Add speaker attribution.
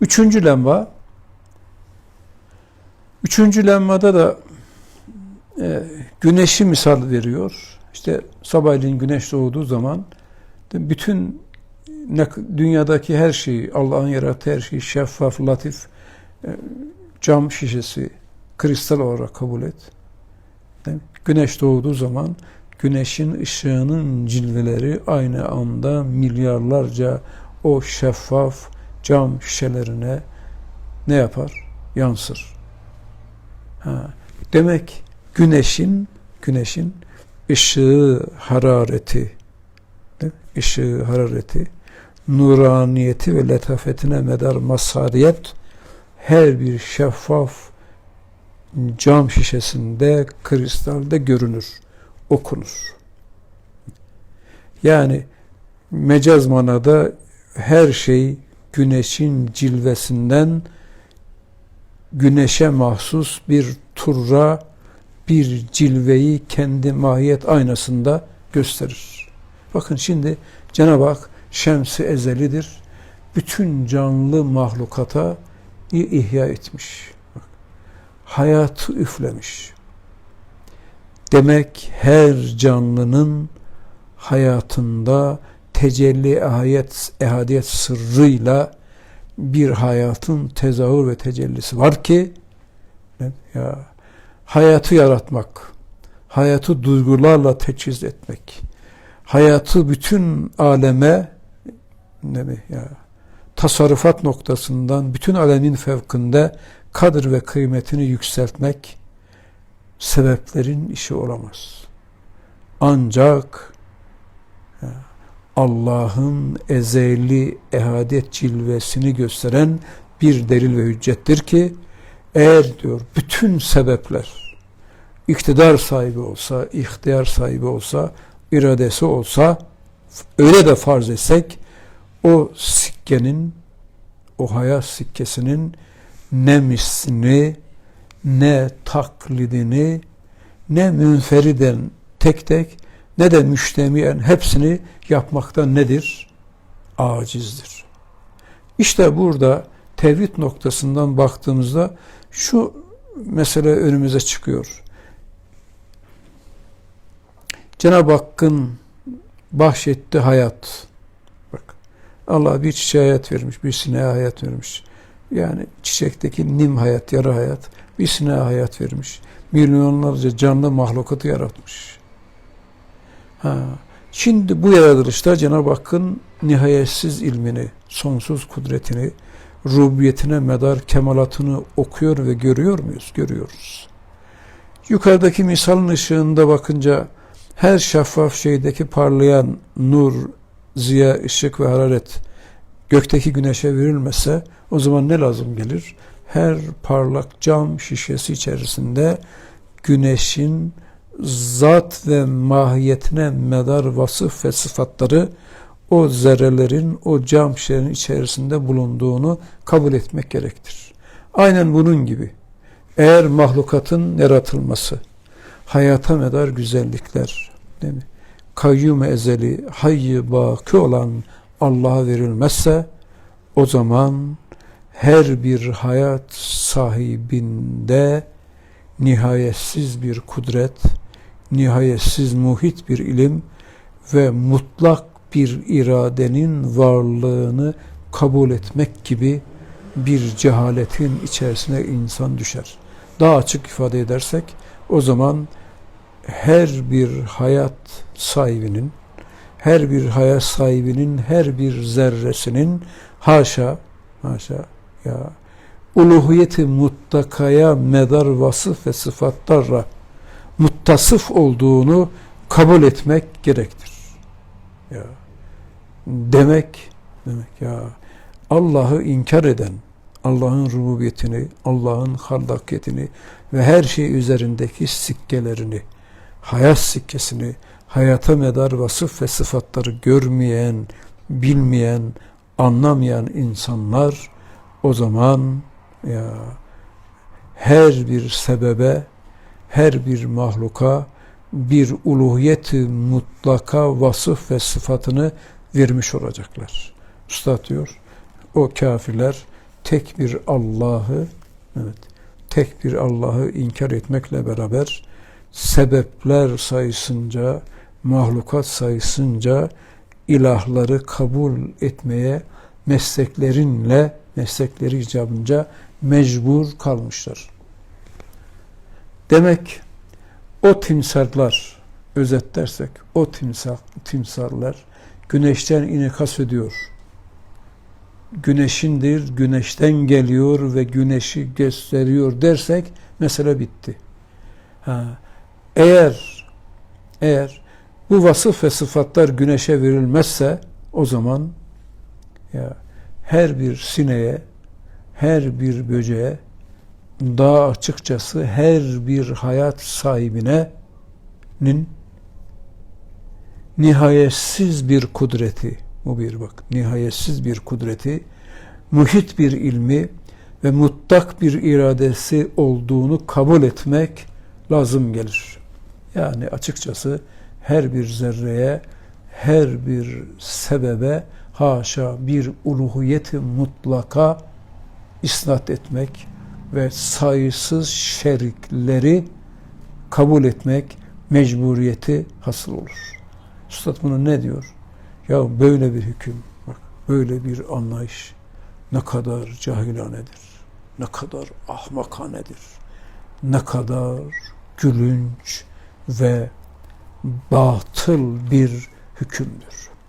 Speaker 1: Üçüncü lemba. Üçüncü lembada da e, güneşi misal veriyor. İşte sabahleyin güneş doğduğu zaman bütün dünyadaki her şeyi, Allah'ın yarattığı her şeyi şeffaf, latif, e, cam şişesi, kristal olarak kabul et. Güneş doğduğu zaman güneşin ışığının cilveleri aynı anda milyarlarca o şeffaf cam şişelerine ne yapar? Yansır. Ha. Demek güneşin güneşin ışığı harareti ışığı harareti nuraniyeti ve letafetine medar masariyet her bir şeffaf cam şişesinde, kristalde görünür, okunur. Yani mecaz manada her şey güneşin cilvesinden güneşe mahsus bir turra, bir cilveyi kendi mahiyet aynasında gösterir. Bakın şimdi Cenab-ı Hak şems-i ezelidir. Bütün canlı mahlukata ihya etmiş. Hayatı üflemiş. Demek her canlının hayatında tecelli ehadiyet, ehadiyet sırrıyla bir hayatın tezahür ve tecellisi var ki ya hayatı yaratmak, hayatı duygularla teçhiz etmek, hayatı bütün aleme ne mi ya tasarrufat noktasından bütün alemin fevkinde kadir ve kıymetini yükseltmek sebeplerin işi olamaz. Ancak Allah'ın ezeli ehadiyet cilvesini gösteren bir delil ve hüccettir ki eğer diyor bütün sebepler iktidar sahibi olsa, ihtiyar sahibi olsa, iradesi olsa öyle de farz etsek o sikkenin o hayat sikkesinin ne mislini ne taklidini ne münferiden tek tek ne de müştemiyen hepsini yapmaktan nedir? Acizdir. İşte burada tevhid noktasından baktığımızda şu mesele önümüze çıkıyor. Cenab-ı Hakk'ın bahşettiği hayat. Bak Allah bir çiçeğe hayat vermiş, bir sineğe hayat vermiş. Yani çiçekteki nim hayat, yarı hayat, bir sineğe hayat vermiş. Milyonlarca canlı mahlukatı yaratmış. Ha. Şimdi bu yaratılışta Cenab-ı Hakk'ın nihayetsiz ilmini, sonsuz kudretini, rububiyetine medar kemalatını okuyor ve görüyor muyuz? Görüyoruz. Yukarıdaki misalın ışığında bakınca her şeffaf şeydeki parlayan nur, ziya, ışık ve hararet gökteki güneşe verilmese o zaman ne lazım gelir? Her parlak cam şişesi içerisinde güneşin zat ve mahiyetine medar vasıf ve sıfatları o zerrelerin, o cam şişelerin içerisinde bulunduğunu kabul etmek gerektir. Aynen bunun gibi. Eğer mahlukatın yaratılması, hayata medar güzellikler, değil mi? kayyum ezeli, hayy baki olan Allah'a verilmezse, o zaman her bir hayat sahibinde nihayetsiz bir kudret, nihayetsiz muhit bir ilim ve mutlak bir iradenin varlığını kabul etmek gibi bir cehaletin içerisine insan düşer. Daha açık ifade edersek o zaman her bir hayat sahibinin her bir hayat sahibinin her bir zerresinin haşa haşa ya uluhiyeti muttakaya medar vasıf ve sıfatlarla muttasıf olduğunu kabul etmek gerektir. Ya demek demek ya Allah'ı inkar eden, Allah'ın rububiyetini, Allah'ın haldakiyetini ve her şey üzerindeki sikkelerini, hayat sikkesini, hayata medar vasıf ve sıfatları görmeyen, bilmeyen, anlamayan insanlar o zaman ya her bir sebebe, her bir mahluka bir uluhiyeti mutlaka vasıf ve sıfatını vermiş olacaklar. Üstad diyor, o kafirler tek bir Allah'ı evet tek bir Allah'ı inkar etmekle beraber sebepler sayısınca mahlukat sayısınca ilahları kabul etmeye mesleklerinle meslekleri icabınca mecbur kalmışlar. Demek o timsarlar özetlersek o timsah, timsarlar güneşten inikas ediyor. Güneşindir, güneşten geliyor ve güneşi gösteriyor dersek mesele bitti. Ha, eğer eğer bu vasıf ve sıfatlar güneşe verilmezse o zaman ya her bir sineğe, her bir böceğe, daha açıkçası her bir hayat sahibine nin nihayetsiz bir kudreti, bu bir bak, nihayetsiz bir kudreti, muhit bir ilmi ve mutlak bir iradesi olduğunu kabul etmek lazım gelir. Yani açıkçası her bir zerreye, her bir sebebe haşa bir uluhiyeti mutlaka isnat etmek ve sayısız şerikleri kabul etmek mecburiyeti hasıl olur. Üstad bunu ne diyor? Ya böyle bir hüküm, bak böyle bir anlayış ne kadar cahilanedir, ne kadar ahmakanedir, ne kadar gülünç ve batıl bir hükümdür.